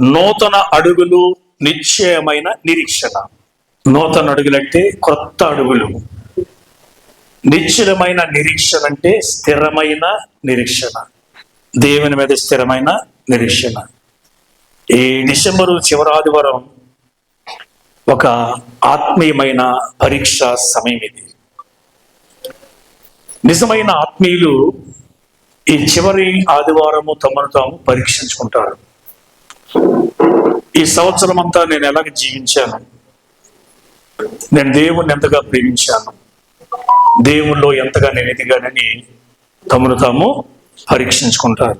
నూతన అడుగులు నిశ్చయమైన నిరీక్షణ. నూతన అడుగులంటే కొత్త అడుగులు. నిశ్చలమైన నిరీక్షణ అంటే స్థిరమైన నిరీక్షణ. దేవుని మీద స్థిరమైన నిరీక్షణ. ఈ డిసెంబరు చివరి ఆదివారం ఒక ఆత్మీయమైన పరీక్ష సమయం ఇది. నిజమైన ఆత్మీయులు ఈ చివరి ఆదివారము తమను తాము పరీక్షించుకుంటారు. ఈ సంవత్సరం అంతా నేను ఎలాగ జీవించాను? నేను దేవుణ్ణి ఎంతగా ప్రేమించాను? దేవుల్లో ఎంతగా నేను ఎదిగానని తమను తాము పరీక్షించుకుంటారు.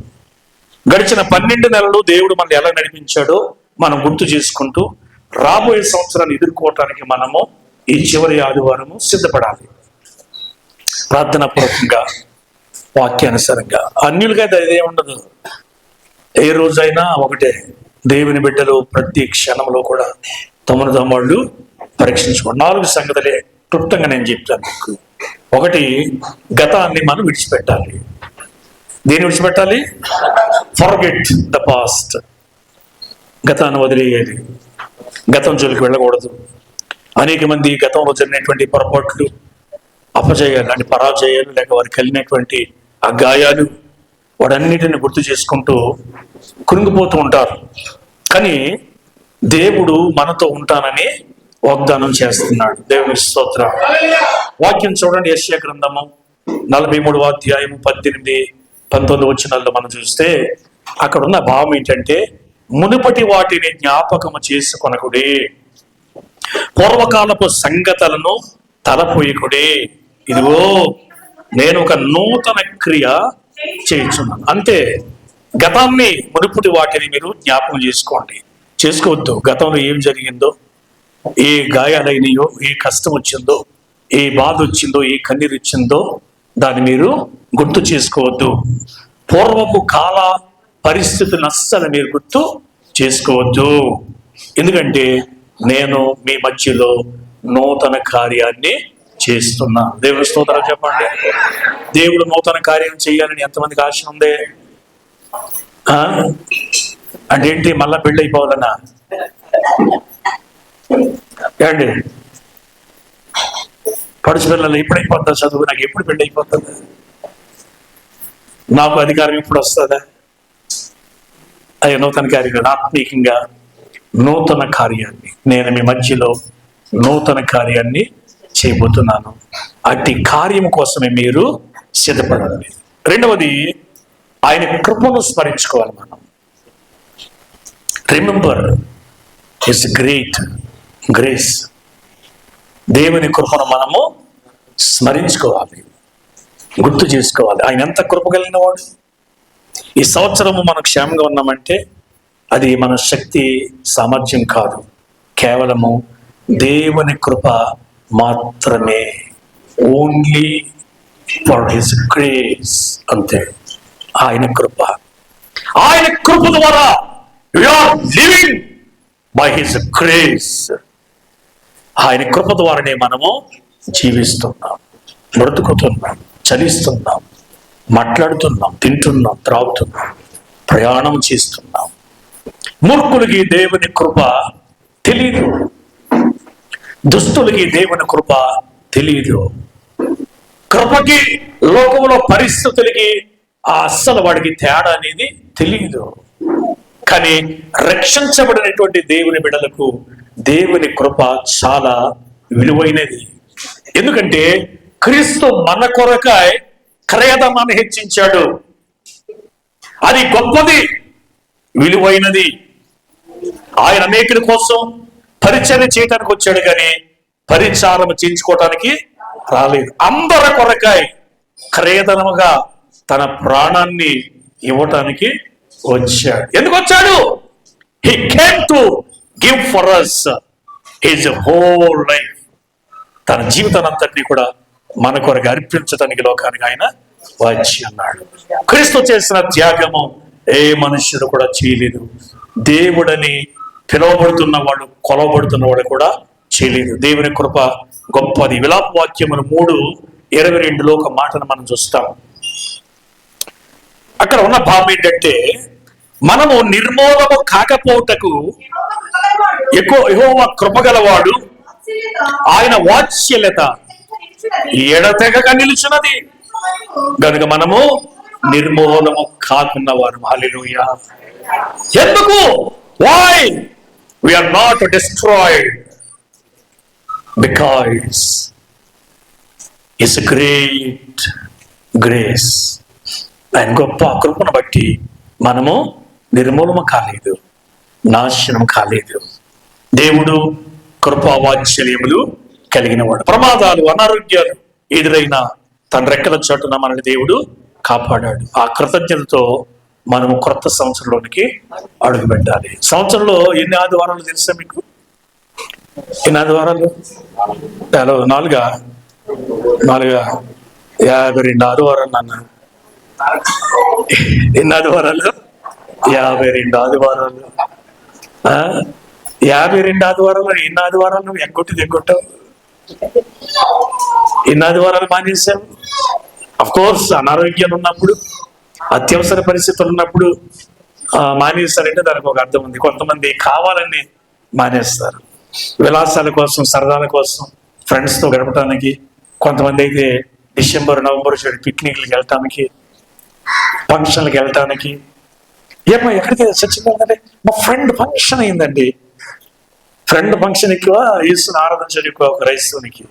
గడిచిన పన్నెండు నెలలు దేవుడు మనల్ని ఎలా నడిపించాడో మనం గుర్తు చేసుకుంటూ రాబోయే సంవత్సరాన్ని ఎదుర్కోవటానికి మనము ఈ చివరి ఆదివారము సిద్ధపడాలి. ప్రార్థన పూర్వకంగా వాక్యానుసారంగా. అన్యులుగా అదే ఉండదు ఏ రోజైనా ఒకటే దేవుని బిడ్డలు ప్రతి క్షణంలో కూడా తమను తమ్ముళ్ళు వాళ్ళు పరీక్షించుకోండి. నాలుగు సంగతులే క్లుప్తంగా నేను చెప్తాను మీకు. ఒకటి గతాన్ని మనం విడిచిపెట్టాలి. దేని విడిచిపెట్టాలి? ఫర్గెట్ ద పాస్ట్ గతాన్ని వదిలేయాలి. గతం జోలికి వెళ్ళకూడదు. అనేక మంది గతంలో జరిగినటువంటి పొరపాట్లు అపజయాలు అంటే పరాజయాలు లేక వారికి కలిగినటువంటి ఆ గాయాలు వాడన్నిటిని గుర్తు చేసుకుంటూ కురింగిపోతూ ఉంటారు. కానీ దేవుడు మనతో ఉంటానని వాగ్దానం చేస్తున్నాడు. దేవుని స్తోత్ర. వాక్యం చూడండి యశ్య గ్రంథము నలభై మూడవ అధ్యాయం పద్దెనిమిది పంతొమ్మిది వచ్చినాల్లో మనం చూస్తే అక్కడ ఉన్న భావం ఏంటంటే మునుపటి వాటిని జ్ఞాపకము చేసుకొనకుడే పూర్వకాలపు సంగతలను తలపోయకుడే. ఇదిగో నేను ఒక నూతన క్రియ చేయించున్నాను అంతే. గతాన్ని మునుపుటి వాటిని మీరు జ్ఞాపకం చేసుకోండి. చేసుకోవద్దు. గతంలో ఏం జరిగిందో ఏ గాయాలైనయో ఏ కష్టం వచ్చిందో ఏ బాధ వచ్చిందో ఏ కన్నీరు వచ్చిందో దాన్ని మీరు గుర్తు చేసుకోవద్దు. పూర్వపు కాల పరిస్థితులను అస్సలు మీరు గుర్తు చేసుకోవద్దు. ఎందుకంటే నేను మీ మధ్యలో నూతన కార్యాన్ని చేస్తున్నా దేవుని స్తోత్రం చెప్పండి. దేవుడు నూతన కార్యం చేయాలని ఎంతమందికి ఆశ ఉంది? ఆ? అంటే ఏంటి? మళ్ళా పెళ్ళి అయిపోవాలన్నా ఏమండి? పడుచు పిల్లలు ఎప్పుడు అయిపోతుందా చదువు? నాకు ఎప్పుడు పెళ్ళి అయిపోతుందా నాకు అధికారం ఎప్పుడు వస్తుందా? అయ్యా నూతన కార్యం ఆత్మీయంగా నూతన కార్యాన్ని నేను మీ మధ్యలో నూతన కార్యాన్ని చేయబోతున్నాను. అట్టి కార్యం కోసమే మీరు సిద్ధపడాలి. రెండవది ఆయన కృపను స్మరించుకోవాలి మనం. రిమెంబర్ ఇస్ గ్రేట్ గ్రేస్ దేవుని కృపను మనము స్మరించుకోవాలి. గుర్తు చేసుకోవాలి. ఆయన ఎంత కృప కలిగిన వాడు? ఈ సంవత్సరము మనం క్షేమంగా ఉన్నామంటే అది మన శక్తి సామర్థ్యం కాదు. కేవలము దేవుని కృప మాత్రమే. ఓన్లీ ఫర్ హిస్ గ్రేస్ అంతే. ఆయన కృప. ఆయన కృప ద్వారా you're living by his grace ఆయన కృప ద్వారానే మనము జీవిస్తున్నాం. బ్రతుకుతున్నాం చలిస్తున్నాం మాట్లాడుతున్నాం తింటున్నాం త్రాగుతున్నాం ప్రయాణం చేస్తున్నాం. మూర్ఖులకి దేవుని కృప తెలీదు. దుస్తులకి దేవుని కృప తెలియదు. కృపకి లోకంలో పరిస్థితులకి ఆ అస్సలు వాడికి తేడా అనేది తెలియదు. కానీ రక్షించబడినటువంటి దేవుని బిడలకు దేవుని కృప చాలా విలువైనది. ఎందుకంటే క్రీస్తు మన కొరకాయ క్రయధమాన్ని హెచ్చించాడు. అది గొప్పది విలువైనది. ఆయన అనేకుల కోసం పరిచయం చేయటానికి వచ్చాడు కానీ పరిచారం చేయించుకోవటానికి రాలేదు. అందరి కొరకాయ క్రేదనముగా తన ప్రాణాన్ని ఇవ్వటానికి వచ్చాడు. ఎందుకు వచ్చాడు? He came to give for us his whole life తన జీవితాన్ని అంతటినీ కూడా మన కొరకు అర్పించడానికి లోకానికి ఆయన వచ్చి అన్నాడు. క్రీస్తు చేసిన త్యాగము ఏ మనుష్యుడు కూడా చేయలేదు. దేవుడని పిలువబడుతున్న వాళ్ళు కొలవబడుతున్న వాళ్ళు కూడా చేయలేదు. దేవుని కృప గొప్పది. విలాప వాక్యములు మూడు ఇరవై రెండులో ఒక మాటను మనం చూస్తాం. అక్కడ ఉన్న భావం ఏంటంటే మనము నిర్మూలము కాకపోవటకు ఎక్కువ యెహోవా కృపగలవాడు ఆయన వాత్సల్యత ఎడతెగక నిలుచున్నది. గనుక మనము నిర్మూలము కాకున్న వారు హాలెలూయా ఎందుకు why we're not destroyed because it's great grace ఆయన గొప్ప కృపను బట్టి మనము నిర్మూలము కాలేదు నాశనం కాలేదు. దేవుడు కృపావాత్సల్యములు కలిగిన వాడు ప్రమాదాలు అనారోగ్యాలు ఎదురైన తన రెక్కల చోటున మనల్ని దేవుడు కాపాడాడు. ఆ కృతజ్ఞతతో మనము క్రొత్త సంవత్సరంలోనికి అడుగు పెట్టాలి సంవత్సరంలో ఎన్ని ఆదివారాలు తెలుసా మీకు? ఎన్ని ఆదివారాలు? హలో నాలుగా? నాలుగా? యాభై రెండు ఆదివారాలు నాన్న. ఎన్ని ఆదివారాలు? యాభై రెండు ఆదివారాలు. యాభై రెండు ఆదివారాలు ఎన్ని ఆదివారాలు నువ్వు ఎగ్గొట్టి దిగ్గొట్టావు ఎన్ని ఆదివారాలు మానేశావు? అఫ్ కోర్స్ అనారోగ్యం ఉన్నప్పుడు అత్యవసర పరిస్థితులు ఉన్నప్పుడు మానేస్తారంటే దానికి ఒక అర్థం ఉంది. కొంతమంది కావాలని మానేస్తారు. విలాసాల కోసం సరదాల కోసం ఫ్రెండ్స్తో గడపడానికి కొంతమంది అయితే డిసెంబర్ నవంబర్ చూడండి పిక్నిక్లకి వెళ్ళటానికి ఫంక్షన్లకు వెళ్ళటానికి. ఏమో ఎక్కడికి? చర్చకి మా ఫ్రెండ్ ఫంక్షన్ అయిందండి. ఫ్రెండ్ ఫంక్షన్ ఎక్కువ యేసుని ఆరాధించడం ఎక్కువ ఒక క్రైస్తవునికి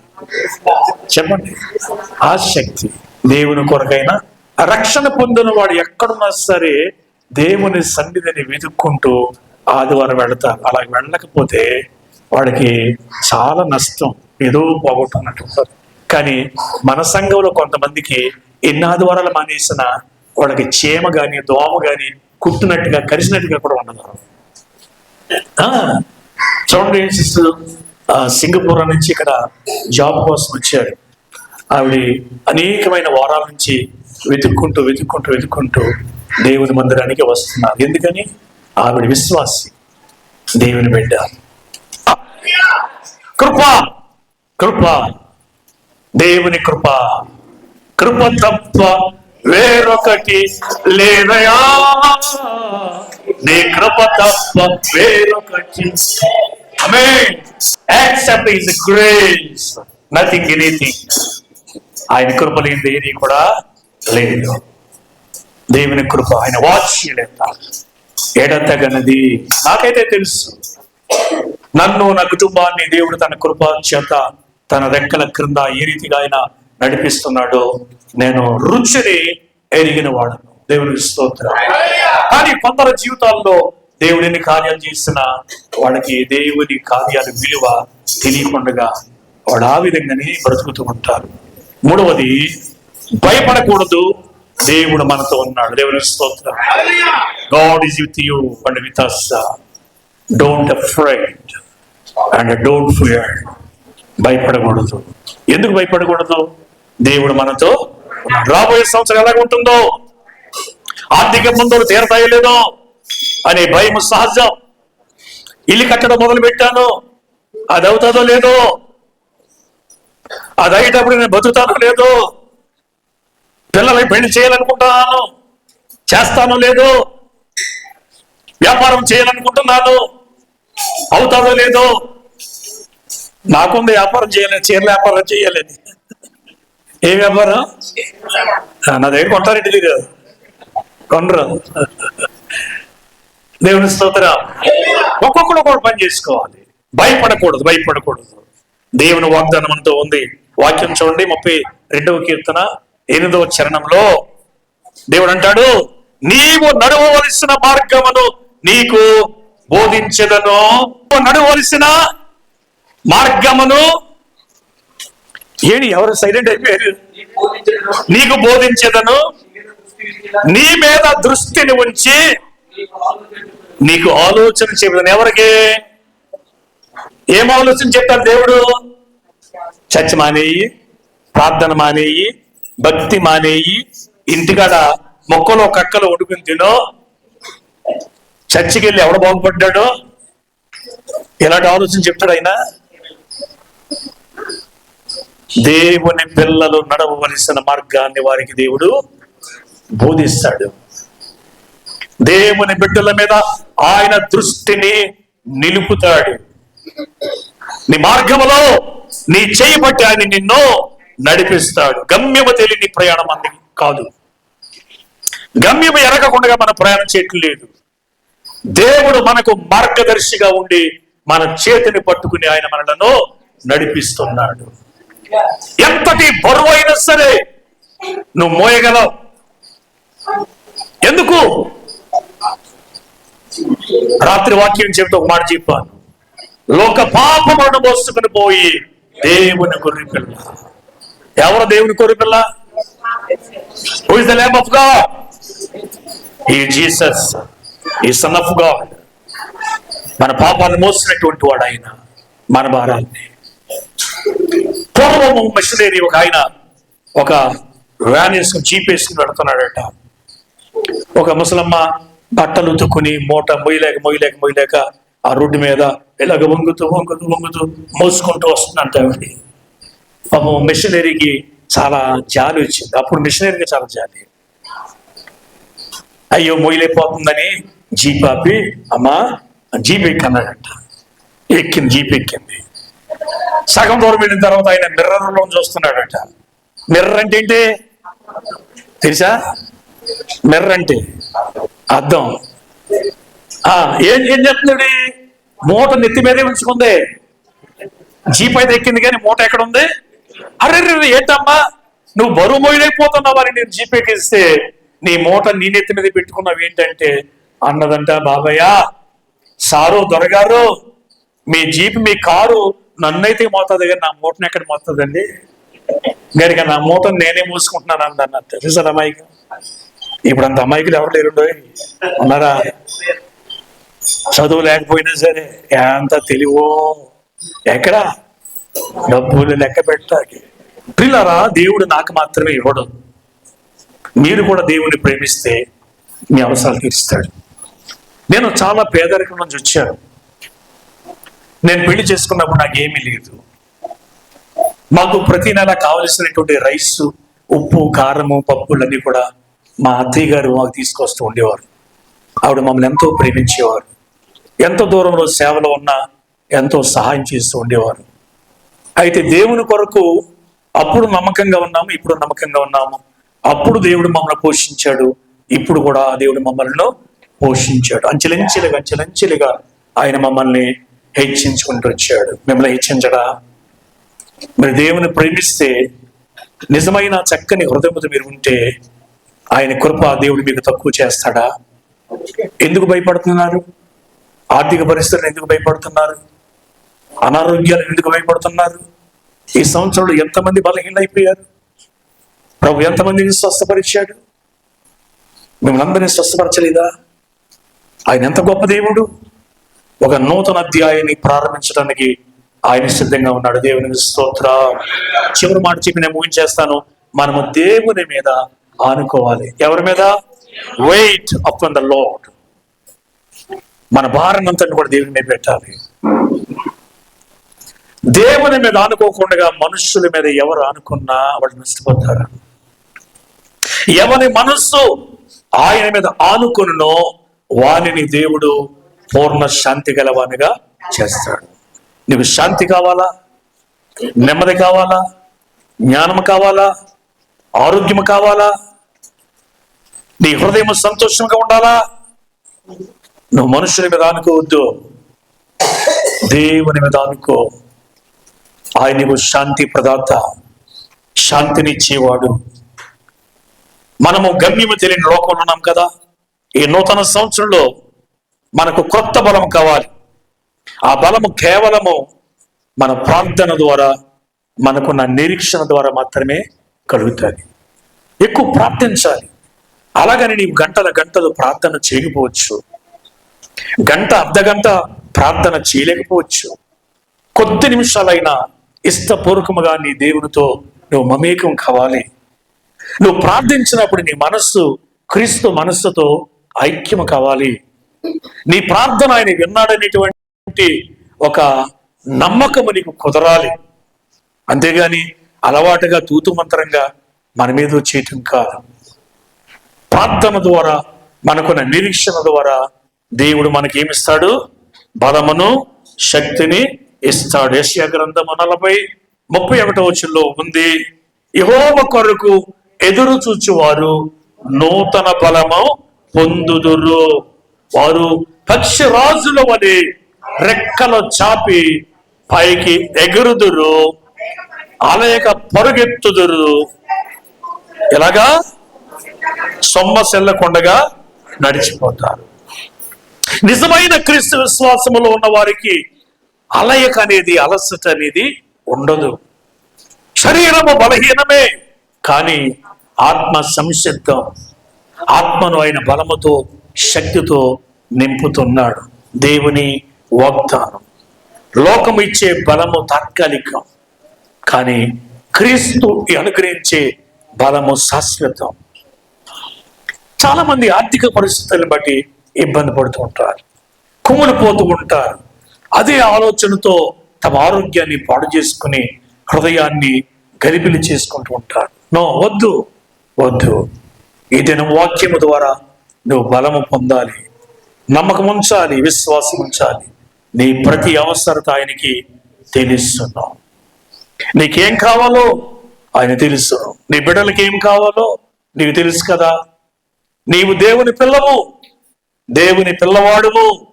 చెప్పండి. ఆ శక్తి దేవుని కొరకైనా రక్షణ పొందిన వాడు ఎక్కడున్నా సరే దేవుని సన్నిధిని వెతుక్కుంటూ ఆదివారం వెళతారు. అలా వెళ్ళకపోతే వాడికి చాలా నష్టం ఏదో పోగొట్టున్నట్టు కానీ మన సంఘంలో కొంతమందికి ఎన్ని ఆదివారాలు మానేసిన వాళ్ళకి చేమ గాని దోమ గాని కుట్టినట్టుగా కరిసినట్టుగా కూడా ఉండదు. చూడండి సిస్టర్ సింగపూర్ నుంచి ఇక్కడ జాబ్ కోసం వచ్చాడు. ఆవిడ అనేకమైన వారాల నుంచి వెతుక్కుంటూ వెతుక్కుంటూ వెతుక్కుంటూ దేవుని మందిరానికి వస్తున్నారు ఎందుకని? ఆవిడ విశ్వాసి. దేవుని బిడ్డ. కృప కృప దేవుని కృప. కృప తప్ప వేరొకటి లేదయా? నీ కృప తప్ప వేరొకటి. Accept is grace nothing anything ఆయన కృప లేని కూడా లేదు దేవుని కృప ఆయన వాచ్యలేత ఏడతగనది నాకైతే తెలుసు. నన్ను నా కుటుంబాన్ని దేవుడు తన కృప చేత తన రెక్కల క్రింద ఏ రీతిగా ఆయన నడిపిస్తున్నాడో నేను రుచిని ఎరిగిన వాడను. దేవుని స్తోత్రం. కానీ కొందరు జీవితాల్లో దేవుడిని కార్యాలు చేసిన వాళ్ళకి దేవుని కార్యాల విలువ తెలియకుండా వాడు ఆ విధంగానే బ్రతుకుతూ ఉంటారు. మూడవది భయపడకూడదు. దేవుడు మనతో ఉన్నాడు. దేవుని స్తోత్రం. God is with you and with us don't afraid and don't fear భయపడకూడదు. ఎందుకు భయపడకూడదు? దేవుడు మనతో రాబోయే సంవత్సరం ఎలా ఉంటుందో? ఆర్థిక ముందులు తీరతాయో లేదో? అనే భయం సహజం. ఇల్లు కట్టడం మొదలు పెట్టాను అది అవుతుందో లేదో? అది అయ్యేటప్పుడు నేను బతుకుతానో లేదో? పిల్లలకి పెళ్ళి చేయాలనుకుంటున్నాను. చేస్తానో లేదో వ్యాపారం చేయాలనుకుంటున్నాను. అవుతాదో లేదో నాకుంది వ్యాపారం చేయలేదు చీరల వ్యాపారం చేయాలని ఏ వ్యాపారం? నా దగ్గర కొంటారంటే తెలియదు కొనరు దేవుని స్తోత్రం. ఒక్కొక్కరు ఒక్కొక్క పని చేసుకోవాలి. భయపడకూడదు భయపడకూడదు. దేవుని వాగ్దానం అంతా ఉంది. వాక్యం చూడండి ముప్పై రెండవ కీర్తన. ఎనిమిదవ చరణంలో దేవుడు అంటాడు నీవు నడవవలసిన మార్గమును నీకు బోధించదను. నడవలసిన మార్గమును ఏడి ఎవరు సైలెంట్ అయిపోయారు? నీకు బోధించదను. నీ మీద దృష్టిని ఉంచి నీకు ఆలోచన చెబుతాను ఎవరికి? ఏం ఆలోచన చెప్తాడు దేవుడు? చర్చ మానేయి ప్రార్థన మానేయి భక్తి మానేయి ఇంటికాడ మొక్కలో కక్కలో ఉడుకుని తినో చర్చికి వెళ్ళి ఎవడు బాగుపడ్డాడో ఎలాంటి ఆలోచన చెప్తాడు ఆయన? దేవుని పిల్లలు నడవవలసిన మార్గాన్ని వారికి దేవుడు బోధిస్తాడు. దేవుని బిడ్డల మీద ఆయన దృష్టిని నిలుపుతాడు. నీ మార్గములో నీ చేయి బట్టి ఆయన నిన్ను నడిపిస్తాడు. గమ్యము తెలియని ప్రయాణం అంది కాదు. గమ్యము ఎరగకుండా మన ప్రయాణం చేయటం లేదు. దేవుడు మనకు మార్గదర్శిగా ఉండి మన చేతిని పట్టుకుని ఆయన మనలను నడిపిస్తున్నాడు. ఎంతటి బరువు అయినా సరే నువ్వు మోయగలవు. ఎందుకు? రాత్రి వాక్యం చెబుతూ ఒక మాట చెప్పాను. లోక పాపములను మోసుకుని పోయి దేవుని గురి పిల్ల ఎవరు దేవుని గొర్రె పిల్ల? Who is the name of God ఈ జీసస్ ఈ సన్ ఆఫ్ గాడ్ మన పాపాన్ని మోసినటువంటి వాడు ఆయన. మన భారాన్ని. పూర్వము మిషనరీ ఒక ఆయన ఒక వ్యాన్ వేసుకుని జీప్ వేసుకుని పెడుతున్నాడట ఒక ముసలమ్మ బట్టలు ఉతుక్కుని మూట మొయ్యలేక మొయ్యలేక మొయ్యలేక ఆ రోడ్డు మీద ఇలాగ వంగుతూ వంగుతూ వంగుతూ మోసుకుంటూ వస్తుందంట ఆవిడ పాపం మిషనరీకి చాలా జాలి వచ్చింది. అప్పుడు మిషనరీకి చాలా జాలి. అయ్యో మొయ్యలేకపోతుందని జీప్ ఆపి అమ్మా జీప్ ఎక్కన్నాడంట ఎక్కింది జీప్ ఎక్కింది. సగం దూరం వెళ్ళిన తర్వాత ఆయన మిర్రర్లో చూస్తున్నాడట. మిర్రర్ అంటే ఏంటి? తెలుసా? మిర్రర్ అంటే అర్థం. ఆ, ఏం ఏం చెప్తున్నాడు మూట నెత్తి మీదే ఉంచుకుంది. జీప్ అయితే ఎక్కింది కానీ మూట ఎక్కడ ఉంది? అరే ఏంటమ్మా? నువ్వు బరువు మోయలేకపోతున్నావు నేను జీపేకిస్తే నీ మూట నీ నెత్తి మీద పెట్టుకున్నావు ఏంటంటే? అన్నదంట బాబయ్య సారు దొరగారు మీ జీప్ మీ కారు నన్నైతే మోతుంది కానీ నా మూటను ఎక్కడ మోతుందండి? గనుక నా మూటను నేనే మూసుకుంటున్నాను అందన్న తెలుసా అమ్మాయికి? ఇప్పుడు అంత అమ్మాయికి ఎవరు లేరుండో ఉన్నారా? చదువు లేకపోయినా సరే ఎంత తెలివో. ఎక్కడ? డబ్బులు లెక్క పెట్టాలి పిల్లరా దేవుడు నాకు మాత్రమే ఇవ్వడం. మీరు కూడా దేవుని ప్రేమిస్తే మీ అవసరాలు తీరుస్తాడు. నేను చాలా పేదరికం నుంచి వచ్చాను. నేను పెళ్ళి చేసుకున్నప్పుడు నాకేమీ లేదు. మాకు ప్రతి నెల కావలసినటువంటి రైస్ ఉప్పు కారము పప్పులన్నీ కూడా మా అత్తయ్య గారు మాకు తీసుకొస్తూ ఉండేవారు. ఆవిడ మమ్మల్ని ఎంతో ప్రేమించేవారు. ఎంత దూరంలో సేవలో ఉన్నా ఎంతో సహాయం చేస్తూ ఉండేవారు. అయితే దేవుని కొరకు అప్పుడు నమ్మకంగా ఉన్నాము ఇప్పుడు నమ్మకంగా ఉన్నాము. అప్పుడు దేవుడు మమ్మల్ని పోషించాడు. ఇప్పుడు కూడా ఆ దేవుడు మమ్మల్ని పోషించాడు. అంచెలంచెలుగా అంచెలంచెలుగా ఆయన మమ్మల్ని హెచ్చించుకుంటూ వచ్చాడు. మిమ్మల్ని హెచ్చించడా? మరి దేవుని ప్రేమిస్తే నిజమైన చక్కని హృదయముతో మీరు ఉంటే ఆయన కృప దేవుడు మీకు తక్కువ చేస్తాడా? ఎందుకు భయపడుతున్నారు? ఆర్థిక పరిస్థితులు ఎందుకు భయపడుతున్నారు? అనారోగ్యాలు ఎందుకు భయపడుతున్నారు? ఈ సంవత్సరంలో ఎంతమంది బలహీనైపోయారు? ప్రభు ఎంతమందిని స్వస్థపరిచాడు? మిమ్మల్ని అందరినీ స్వస్థపరచలేదా? ఆయన ఎంత గొప్ప దేవుడు. ఒక నూతన అధ్యాయాన్ని ప్రారంభించడానికి ఆయన సిద్ధంగా ఉన్నాడు. దేవుని స్తోత్ర. చివరి మాట చెప్పి నేను ముగించేస్తాను. మనము దేవుని మీద ఆనుకోవాలి. ఎవరి మీద? వెయిట్ అప్ ద లోడ్ మన భారం అంతటి కూడా దేవుని పెట్టాలి. దేవుని మీద ఆనుకోకుండా మనుషుల మీద ఎవరు ఆనుకున్నా వాళ్ళు నష్టపోతారు. ఎవరి మనస్సు ఆయన మీద ఆనుకున్నో వానిని దేవుడు పూర్ణ శాంతి గలవానిగా చేస్తాడు. నీకు శాంతి కావాలా? నెమ్మది కావాలా? జ్ఞానం కావాలా? ఆరోగ్యం కావాలా? నీ హృదయం సంతోషంగా ఉండాలా? నువ్వు మనుషుల మీద అనుకోవద్దు దేవుని మీద అనుకో ఆయన నీకు శాంతి ప్రదాత శాంతినిచ్చేవాడు. మనము గమ్యము తెలియని లోకంలో ఉన్నాం కదా. ఈ నూతన సంవత్సరంలో మనకు కొత్త బలం కావాలి. ఆ బలము కేవలము మన ప్రార్థన ద్వారా మనకున్న నిరీక్షణ ద్వారా మాత్రమే కలుగుతుంది. ఎక్కువ ప్రార్థించాలి. అలాగని నీవు గంటల గంటలు ప్రార్థన చేయకపోవచ్చు. గంట అర్ధ గంట ప్రార్థన చేయలేకపోవచ్చు. కొద్ది నిమిషాలైనా ఇష్టపూర్వకముగా నీ దేవునితో నువ్వు మమేకం కావాలి. నువ్వు ప్రార్థించినప్పుడు నీ మనస్సు క్రీస్తు మనస్సుతో ఐక్యము కావాలి. నీ ప్రార్థన ఆయన విన్నాడనేటువంటి ఒక నమ్మకము నీకు కుదరాలి. అంతేగాని అలవాటుగా తూతుమంత్రంగా మన మీద చేయటం కాదు. ప్రార్థన ద్వారా మనకున్న నిరీక్షణ ద్వారా దేవుడు మనకి ఏమిస్తాడు బలమును శక్తిని ఇస్తాడు యశ్యా గ్రంథము నలభై ముప్పై ఒకటో వచ్చుల్లో ఉంది. యహోవ కొరకు ఎదురు చూచువారు నూతన బలము పొందుదురు. వారు పక్షి రాజుల వలె రెక్కలు చాపి పైకి ఎగురుదురు. అలయక పరుగెత్తుదురు. ఎలాగా? సొమ్మసెల్లకుండగా నడిచిపోతారు. నిజమైన క్రీస్తు విశ్వాసములో ఉన్న వారికి అలయక అనేది అలసట అనేది ఉండదు. శరీరము బలహీనమే కానీ ఆత్మ సంసిద్ధం. ఆత్మను ఆయన బలముతో శక్తితో నింపుతున్నాడు. దేవుని వాగ్దానం. లోకం ఇచ్చే బలము తాత్కాలికం కానీ క్రీస్తు అనుగ్రహించే బలము శాశ్వతం. చాలా మంది ఆర్థిక పరిస్థితులను బట్టి ఇబ్బంది పడుతూ ఉంటారు. కుమ్ములిపోతూ ఉంటారు. అదే ఆలోచనతో తమ ఆరోగ్యాన్ని పాడు చేసుకుని హృదయాన్ని గరిపిలి చేసుకుంటూ ఉంటారు. నో వద్దు వద్దు. ఈ దినం వాక్యము ద్వారా నువ్వు బలము పొందాలి. నమ్మకం ఉంచాలి విశ్వాసం ఉంచాలి. నీ ప్రతి అవసరత ఆయనకి తెలుస్తున్నావు నీకేం కావాలో ఆయన తెలుసు నీ బిడ్డలకి ఏం కావాలో నీకు తెలుసు కదా. నీవు దేవుని పిల్లవు. దేవుని పిల్లవాడువు.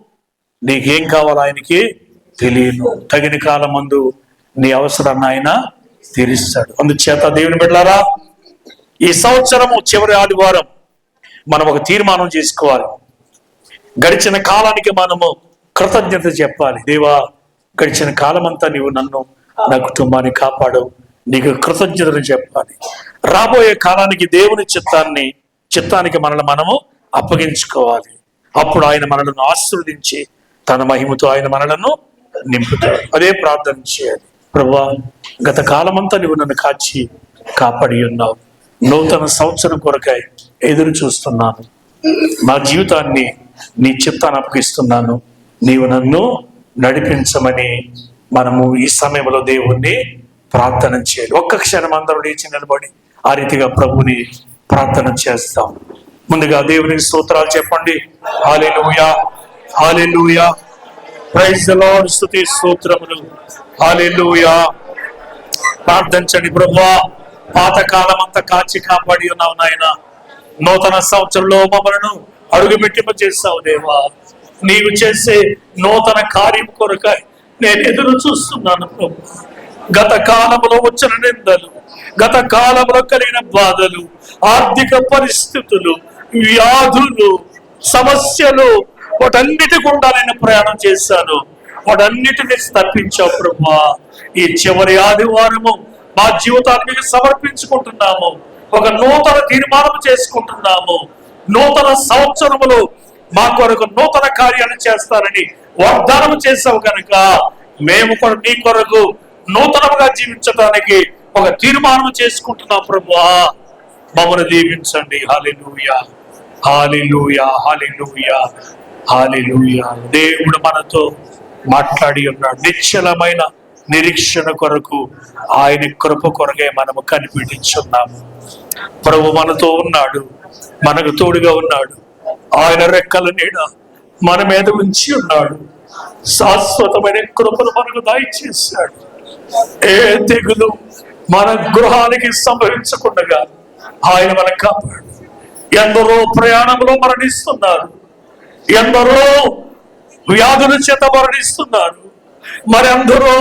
నీకేం కావాలో ఆయనకి తెలియను. తగిన కాలం ముందు నీ అవసరాన్ని ఆయన తీరుస్తాడు. అందుచేత దేవుని బిడ్డలారా ఈ సంవత్సరము చివరి ఆదివారం మనం ఒక తీర్మానం చేసుకోవాలి. గడిచిన కాలానికి మనము కృతజ్ఞత చెప్పాలి. దేవా గడిచిన కాలమంతా నీవు నన్ను నా కుటుంబాన్ని కాపాడు. నీకు కృతజ్ఞతలు చెప్పాలి. రాబోయే కాలానికి దేవుని చిత్తాన్ని చిత్తానికి మనల్ని మనము అప్పగించుకోవాలి. అప్పుడు ఆయన మనలను ఆశీర్వదించి తన మహిమతో ఆయన మనలను నింపుతాడు. అదే ప్రార్థన చేయాలి. ప్రభా గత కాలమంతా నువ్వు నన్ను కాచి కాపాడి ఉన్నావు. నూతన సంవత్సరం కొరకై ఎదురు చూస్తున్నాను. నా జీవితాన్ని నీ చిత్తాన్ని అప్పగిస్తున్నాను. నీవు నన్ను నడిపించమని మనము ఈ సమయంలో దేవుణ్ణి ప్రార్థన చేయాలి. ఒక్క క్షణం అందరూ లేచి నిలబడి ఆ రీతిగా ప్రభుని ప్రార్థన చేస్తాం. ముందుగా దేవునికి స్తోత్రాలు చెప్పండి. హాలే లూయా హాలే లూయా స్థుతి స్తుతి స్తోత్రములు. హాలెలూయా ప్రార్థించండి ప్రభువా. పాతకాలం అంతా కాచి కాపాడి ఉన్నావు నాయన. నూతన సంవత్సరంలో మమ్మలను అడుగుపెట్టింప చేస్తావు దేవా. నీవు చేసే నూతన కార్యం కొరకై నేను ఎదురు చూస్తున్నాను ప్రభు. గత కాలంలో వచ్చిన నిందలు గత కాలంలో కలిగిన బాధలు ఆర్థిక పరిస్థితులు వ్యాధులు సమస్యలు వాటన్నిటి గుండా నేను ప్రయాణం చేశాను. వాటన్నిటిని తప్పించావు ప్రభా. ఈ చివరి ఆదివారము మా జీవితాన్ని మీకు సమర్పించుకుంటున్నాము. ఒక నూతన తీర్మానం చేసుకుంటున్నాము. నూతన సంవత్సరములు మా కొరకు నూతన కార్యాలు చేస్తారని వాగ్దానం చేసావు కనుక మేము కూడా నీ కొరకు నూతనముగా జీవించడానికి ఒక తీర్మానం చేసుకుంటున్నాం ప్రభు. మమ్మల్ని దీవించండి. హాలిలూయా హాలిలూయా హాలిలూయా హాలిలూయా దేవుడు మనతో మాట్లాడి ఉన్నాడు. నిశ్చలమైన నిరీక్షణ కొరకు ఆయన కృప కొరకే మనము కనిపెట్టించున్నాము ప్రభు మనతో ఉన్నాడు మనకు తోడుగా ఉన్నాడు. ఆయన రెక్కల నీడ మన మీద ఉంచి ఉన్నాడు. శాశ్వతమైన కృపను మనకు దయచేశాడు. ఏ తెగులు మన గృహానికి సంభవించకుండా ఆయన మనకు కాపాడు. ఎందరో ప్రయాణంలో మరణిస్తున్నారు. ఎందరో వ్యాధుల చేత మరణిస్తున్నారు మరెందరో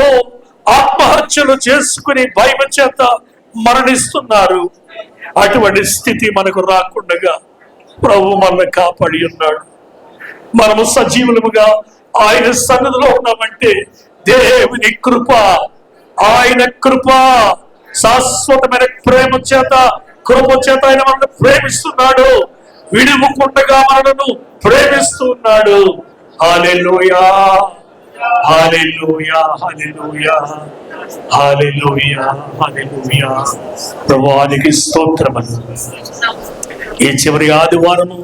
ఆత్మహత్యలు చేసుకుని భయం చేత మరణిస్తున్నారు. అటువంటి స్థితి మనకు రాకుండగా ప్రభు మనల్ని కాపాడి ఉన్నాడు. మనము సజీవులముగా ఆయన సన్నిధిలో ఉన్నామంటే దేవుని కృప ఆయన కృప శాశ్వతమైన ప్రేమ చేత కృప చేత ఆయన మనల్ని ప్రేమిస్తున్నాడు. విడుముకుండగా మనలను ప్రేమిస్తున్నాడు. Hallelujah hallelujah hallelujah hallelujah hallelujah ప్రభువానికి స్తోత్రమని ఈ చివరి ఆదివారము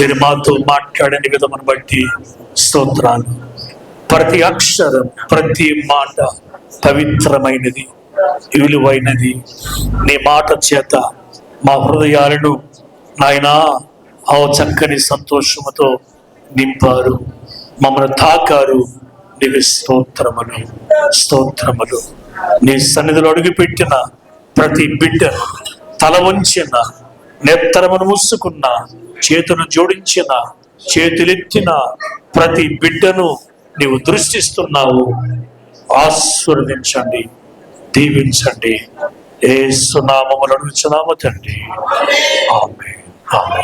మీరు మాతో మాట్లాడిన విధమును బట్టి స్తోత్రాలు. ప్రతి అక్షరం ప్రతి మాట పవిత్రమైనది విలువైనది. నీ మాట చేత మా హృదయాలను నాయనా ఆ చక్కని సంతోషముతో నింపారు. మమ్మల్ని తాకారు. నీవి స్తోత్రములు స్తోత్రములు. నీ సన్నిధిలో అడుగుపెట్టిన ప్రతి బిడ్డను తల వంచిన నెత్తరమును మూసుకున్న చేతులు జోడించిన చేతులెత్తిన ప్రతి బిడ్డను నీవు దృష్టిస్తున్నావు. ఆశీర్వదించండి దీవించండి. ఏ సునామములను తండ్రి. ఆమె ఆమె